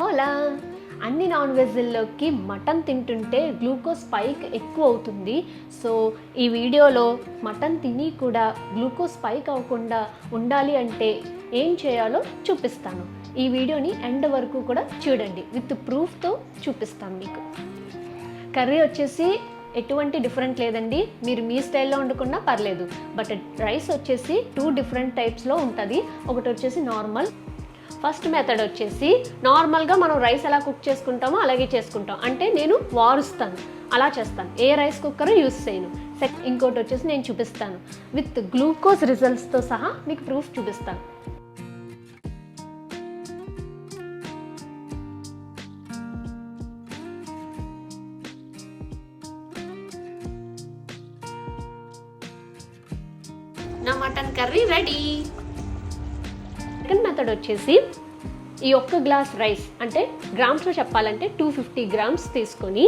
హోలా. అన్ని నాన్ వెజ్ల్లోకి మటన్ తింటుంటే గ్లూకోజ్ స్పైక్ ఎక్కువ అవుతుంది. సో ఈ వీడియోలో మటన్ తిని కూడా గ్లూకోజ్ స్పైక్ అవ్వకుండా ఉండాలి అంటే ఏం చేయాలో చూపిస్తాను. ఈ వీడియోని ఎండ్ వరకు కూడా చూడండి. విత్ ప్రూఫ్తో చూపిస్తాను మీకు. కర్రీ వచ్చేసి ఎటువంటి డిఫరెంట్ లేదండి. మీరు మీ స్టైల్లో వండుకున్నా పర్లేదు. బట్ రైస్ వచ్చేసి టూ డిఫరెంట్ టైప్స్లో ఉంటుంది. ఒకటి వచ్చేసి నార్మల్ ఫస్ట్ మెథడ్ వచ్చేసి నార్మల్గా మనం రైస్ ఎలా కుక్ చేసుకుంటామో అలాగే చేసుకుంటాం. అంటే నేను వారుస్తాను. అలా చేస్తాను. ఏ రైస్ కుక్కర్ యూస్ చేయను. సెక్ ఇంకోటి వచ్చేసి నేను చూపిస్తాను. విత్ గ్లూకోజ్ రిజల్ట్స్తో సహా మీకు ప్రూఫ్ చూపిస్తాను. నా mutton curry ready. Second method వచ్చేసి ఈ ఒక్క గ్లాస్ రైస్ అంటే గ్రామ్స్లో చెప్పాలంటే టూ ఫిఫ్టీ గ్రామ్స్ తీసుకొని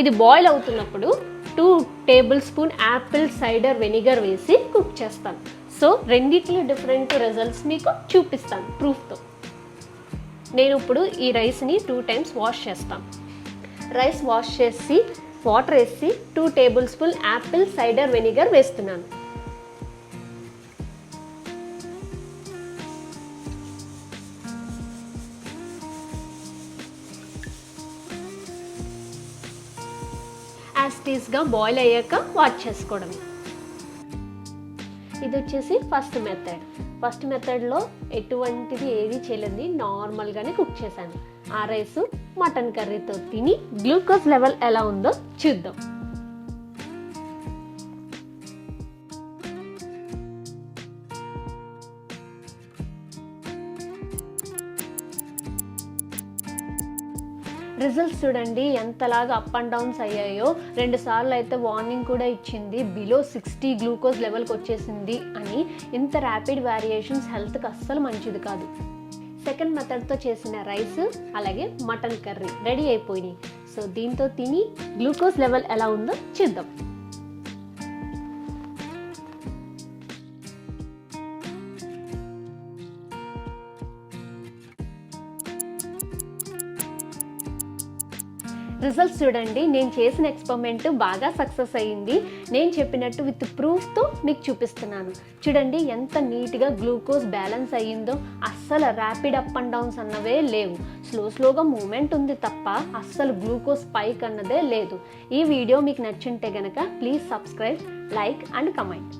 ఇది బాయిల్ అవుతున్నప్పుడు two tablespoon apple cider vinegar వేసి కుక్ చేస్తాను. సో రెండిట్లో డిఫరెంట్ రిజల్ట్స్ మీకు చూపిస్తాను ప్రూఫ్తో నేను ఇప్పుడు ఈ రైస్ని టూ టైమ్స్ వాష్ చేస్తాను. రైస్ వాష్ చేసి వాటర్ వేసి two tablespoon apple cider vinegar వేస్తున్నాను. యాస్టీస్గా బాయిల్ అయ్యాక వాష్ చేసుకోవడమే. ఇది వచ్చేసి ఫస్ట్ మెథడ్ ఫస్ట్ మెథడ్లో ఎటువంటిది ఏది చేయలేదు నార్మల్గానే కుక్ చేశాను. ఆ రైస్ మటన్ కర్రీతో తిని గ్లూకోజ్ లెవెల్ ఎలా ఉందో చూద్దాం. రిజల్ట్స్ చూడండి ఎంతలాగా అప్ అండ్ డౌన్స్ అయ్యాయో. రెండు సార్లు అయితే వార్నింగ్ కూడా ఇచ్చింది. బిలో సిక్స్టీ గ్లూకోజ్ లెవెల్కి వచ్చేసింది అని. ఇంత ర్యాపిడ్ వేరియేషన్స్ హెల్త్కి అస్సలు మంచిది కాదు. సెకండ్ మెథడ్తో చేసిన రైస్ అలాగే మటన్ కర్రీ రెడీ అయిపోయినాయి. సో దీంతో తిని గ్లూకోజ్ లెవెల్ ఎలా ఉందో చూద్దాం. రిజల్ట్స్ చూడండి. నేను చేసిన ఎక్స్పెరిమెంట్ బాగా సక్సెస్ అయ్యింది. నేను చెప్పినట్టు విత్ ప్రూఫ్తో మీకు చూపిస్తున్నాను. చూడండి ఎంత నీట్గా గ్లూకోజ్ బ్యాలెన్స్ అయ్యిందో. అస్సలు ర్యాపిడ్ అప్ అండ్ డౌన్స్ అన్నవే లేవు. స్లో స్లోగా మూమెంట్ ఉంది తప్ప అస్సలు గ్లూకోజ్ స్పైక్ అన్నదే లేదు. ఈ వీడియో మీకు నచ్చుంటే గనక please subscribe like and comment